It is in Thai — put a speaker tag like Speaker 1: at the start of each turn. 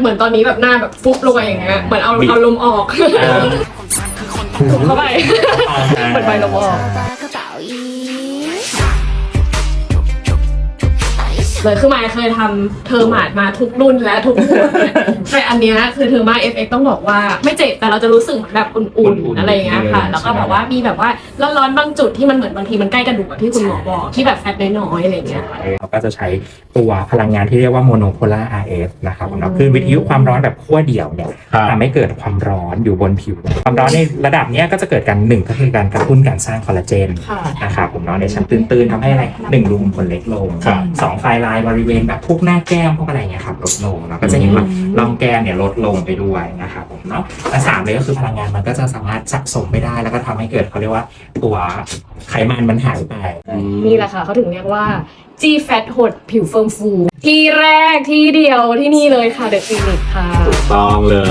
Speaker 1: เหมือนตอนนี้แบบหน้าแบบฟุบลงไปอย่างเงี้ยเหมือนเอาเอาลมออก
Speaker 2: เออ
Speaker 1: ถูกเข้าไป เหมือนใบลมออก เลยคือมายเคยทำเทอร์มาดมาทุกรุ่นและทุกหัวเนี่ยแต่อันเนี้ยคือเทอร์มา FX ต้องบอกว่าไม่เจ็บแต่เราจะรู้สึกเหมือนแบบอุ่น
Speaker 2: อุ่
Speaker 1: ๆ
Speaker 2: นๆ
Speaker 1: อะไรอย่างเงี้ยค่ะ
Speaker 2: เลย
Speaker 1: แล้วก็แบบว่ามีแบบว่าร้อนๆบางจุดที่มันเหมือนบางทีมันใกล้กระดูกอะที่คุณหมอบอกที่แบบแฟตน้อยๆอะไรอย่างเงี้ย
Speaker 2: เราก็จะใช้ตัวพลังงานที่เรียกว่าโมโนโพลาร์ RF นะครับผมเนาะคือวิทยุความร้อนแบบขั้วเดี่ยวเนี่ย
Speaker 3: ครับ
Speaker 2: ทำให้เกิดความร้อนอยู่บนผิว ความร้อนในระดับเนี้ยก็จะเกิดการหนึ่งก็คือการกระตุ้นการสร้างคอลลาเจน
Speaker 1: ค่ะ
Speaker 2: นะครับผมเนาะในชั้นตื้นๆทำให้อะไรหนึ่งรูขุมขนเล็กลง
Speaker 3: ครับ
Speaker 2: สองไฟลายบริเวณแบบพวกหน้าแก้มพวกอะไรเงี้ยครับลดลงเราก็จะเห็นว่าร่องแก้มเนี่ยลดลงไปด้วยนะครับผมเนาะและสามเลยก็คือพลังงานมันก็จะสามารถสะสมไม่ได้ แล้วก็ทำให้เกิดเขาเรียกว่าตัวไขมันมันหายไป
Speaker 1: นี่แหละค่ะเขาถึงเรียกว่า G Fat หดผิวเฟิร์มฟู ที่แรกที่เดียวที่นี่เลยค่ะเดอะคลินิกค่ะ
Speaker 3: ถูกต้องเลย